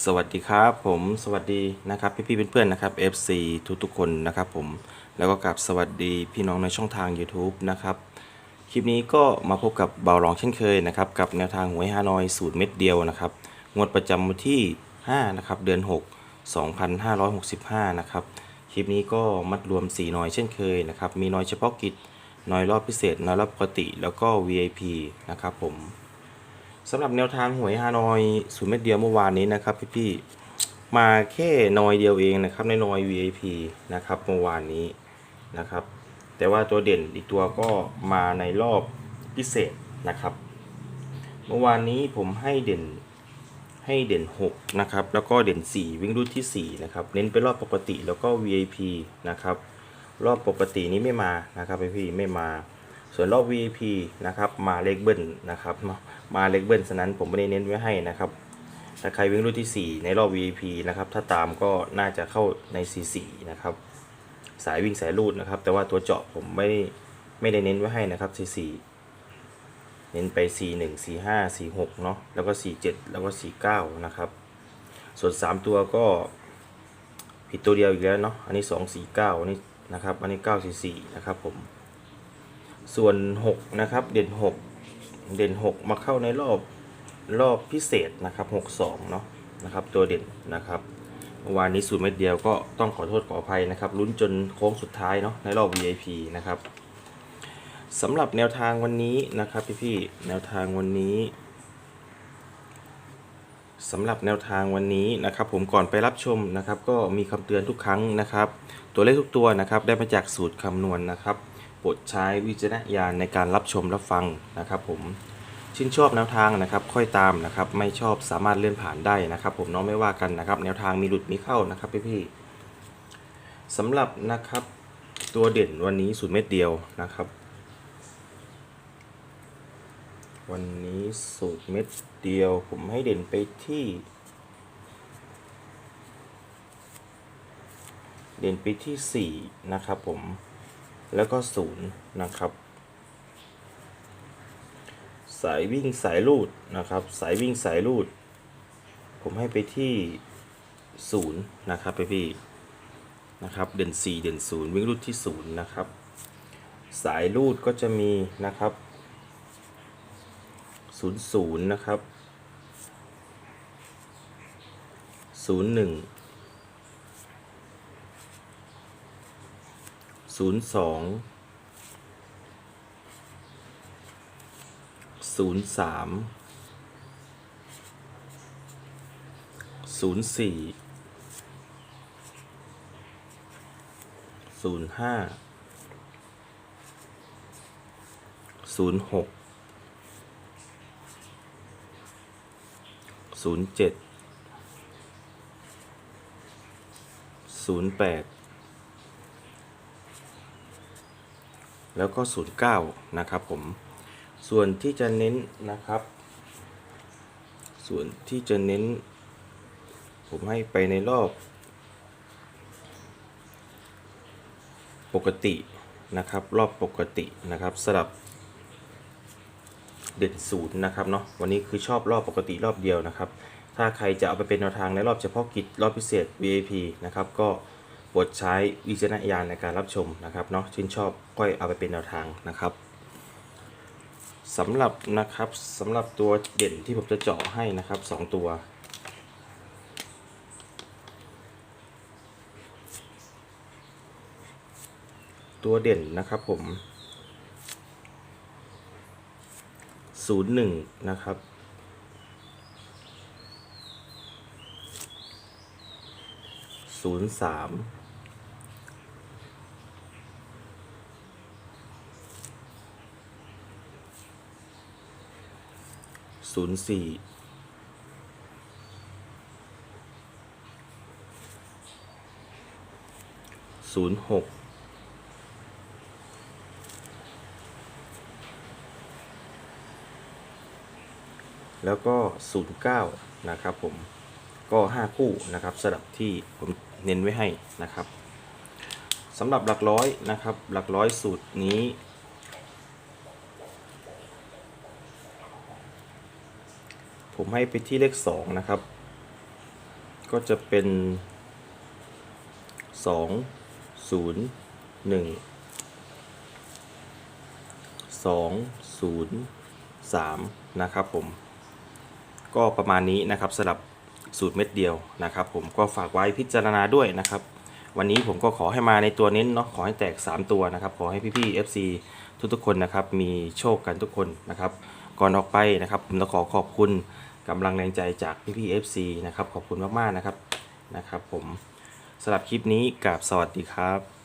สวัสดีครับผมสวัสดีนะครับพี่ๆเพื่อนๆนะครับ FC ทุกทุกๆคนนะครับผมแล้วก็กลับสวัสดีพี่น้องในช่องทาง YouTube นะครับคลิปนี้ก็มาพบกับเบาลองเช่นเคยนะครับกับแนวทางหวยฮานอยสูตรเม็ดเดียวนะครับงวดประจำวันที่5นะครับเดือน 6 2565นะครับคลิปนี้ก็มัดรวม4หน่อยเช่นเคยนะครับมีน้อยเฉพาะกิจน้อยรอบพิเศษน้อยรอบปกติ แล้วก็ VIP นะครับผม สำหรับแนวทางหวยฮานอยศูนย์เม็ดเดียวเมื่อวานนี้นะครับพี่ๆมาแค่นอยเดียวเองนะครับในนอย VIP นะครับเมื่อวานนี้นะครับ แต่ว่าตัวเด่นอีกตัวก็มาในรอบพิเศษนะครับ เมื่อวานนี้ผมให้เด่นให้เด่น 6 นะครับ แล้วก็เด่น 4 วิ่งรูดที่ 4 นะครับ เน้นไปรอบปกติแล้วก็ VIP นะครับ รอบปกตินี้ไม่มานะครับพี่ๆไม่มา ส่วนรอบ VIP นะครับมาเลขเบิ้ลนะครับมามาเลขเบิ้ลฉะนั้นผมไม่ได้เน้นไว้ให้นะครับถ้าใครวิ่งรุ่นที่ 4 ในรอบ VIP นะครับถ้าตามก็น่าจะเข้าใน C4 นะครับสายวิ่งสายรูดนะครับ แต่ว่าตัวเจาะผมไม่ได้ไม่ได้เน้นไว้ให้นะครับ C4 เน้นไป C1 C5 C6 เนาะแล้วก็ C7 แล้วก็ C9 นะครับ ส่วน 3 ตัวก็ผิดตัวเดียวอีกแล้วเนาะอันนี้ 2 4 9อันนี้นะครับอันนี้9 4 4นะครับผม ส่วน6นะครับเด่น 6 เด่น 6 มาเข้าในรอบรอบพิเศษนะครับ62เนาะนะครับตัวเด่นนะครับวานนี้สูตรเม็ดเดียวก็ต้องขอโทษขออภัยนะครับลุ้นจนโค้งสุดท้ายเนาะในรอบ VIP นะครับสำหรับแนวทางวันนี้นะครับพี่ๆแนวทางวันนี้สำหรับแนวทางวันนี้นะครับ ผมก่อนไปรับชมนะครับ ก็มีคำเตือนทุกครั้งนะครับ ตัวเลขทุกตัวนะครับ ได้มาจากสูตรคำนวณนะครับ โปรดใช้วิจารณญาณในการรับชมรับฟังนะครับ ผมชื่นชอบแนวทางนะครับ ค่อยตามนะครับ ไม่ชอบสามารถเลื่อนผ่านได้นะครับ ผมน้องไม่ว่ากันนะครับ แนวทางมีหลุดมีเข้านะครับพี่ๆสำหรับนะครับตัวเด่นวันนี้สูตรเม็ดเดียวนะครับ วันนี้สูตรเม็ดเดียว ผมให้เด่นไปที่ เด่นไปที่ 4 นะครับผม แล้วก็ 0 นะครับ สายวิ่งสายลูดนะครับ สายวิ่งสายลูด ผมให้ไปที่ 0 นะครับพี่นะครับ เด่น 4 เด่น 0 วิ่งลูดที่ 0 นะครับ สายลูดก็จะมีนะครับ00นะครับ 01 ศูนย์สองศูนย์สามศูนย์สี่ศูนย์ห้าศูนย์หกศูนย์เจ็ดศูนย์แปด แล้วก็ 09 นะครับผม ส่วนที่จะเน้นนะครับ ส่วนที่จะเน้น ผมให้ไปในรอบ ปกตินะครับ รอบปกตินะครับสำหรับเด่นศูนย์นะครับเนาะวันนี้คือชอบรอบปกติรอบเดียวนะครับ ถ้าใครจะเอาไปเป็นแนวทางในรอบเฉพาะกิจรอบพิเศษ VIP นะครับก็ โปรดใช้วิจารณญาณในการรับชมนะครับเนาะชื่นชอบก็เอาไปเป็นแนวทางนะครับสำหรับนะครับสำหรับตัวเด่นที่ผมจะเจาะให้นะครับ 2 ตัว ตัวเด่นนะครับผม 01 นะครับศูนย์สาม ศูนย์สี่ศูนย์หกแล้วก็ 09 นะครับผม ก็ 5 คู่นะครับสำหรับที่ผมเน้นไว้ให้นะครับสำหรับหลักร้อยนะครับ หลักร้อยสูตรนี้ ผมให้ไปที่เลข2นะครับ ก็จะเป็นสองศูนย์หนึ่งสองศูนย์สามนะครับผม ก็ประมาณนี้นะครับสำหรับสูตรเม็ดเดียวนะครับ ผมก็ฝากไว้พิจารณาด้วยนะครับ วันนี้ผมก็ขอให้มาในตัวเน้นเนาะขอให้แตก 3 ตัวนะครับ ขอให้พี่ๆ FC ทุกๆคนนะครับ มีโชคกันทุกคนนะครับ ก่อนออกไปนะครับผมต้องขอขอบคุณกำลังแรงใจจากพี่ๆ FC นะครับขอบคุณมากๆนะครับนะครับ ผมสำหรับคลิปนี้กับสวัสดีครับ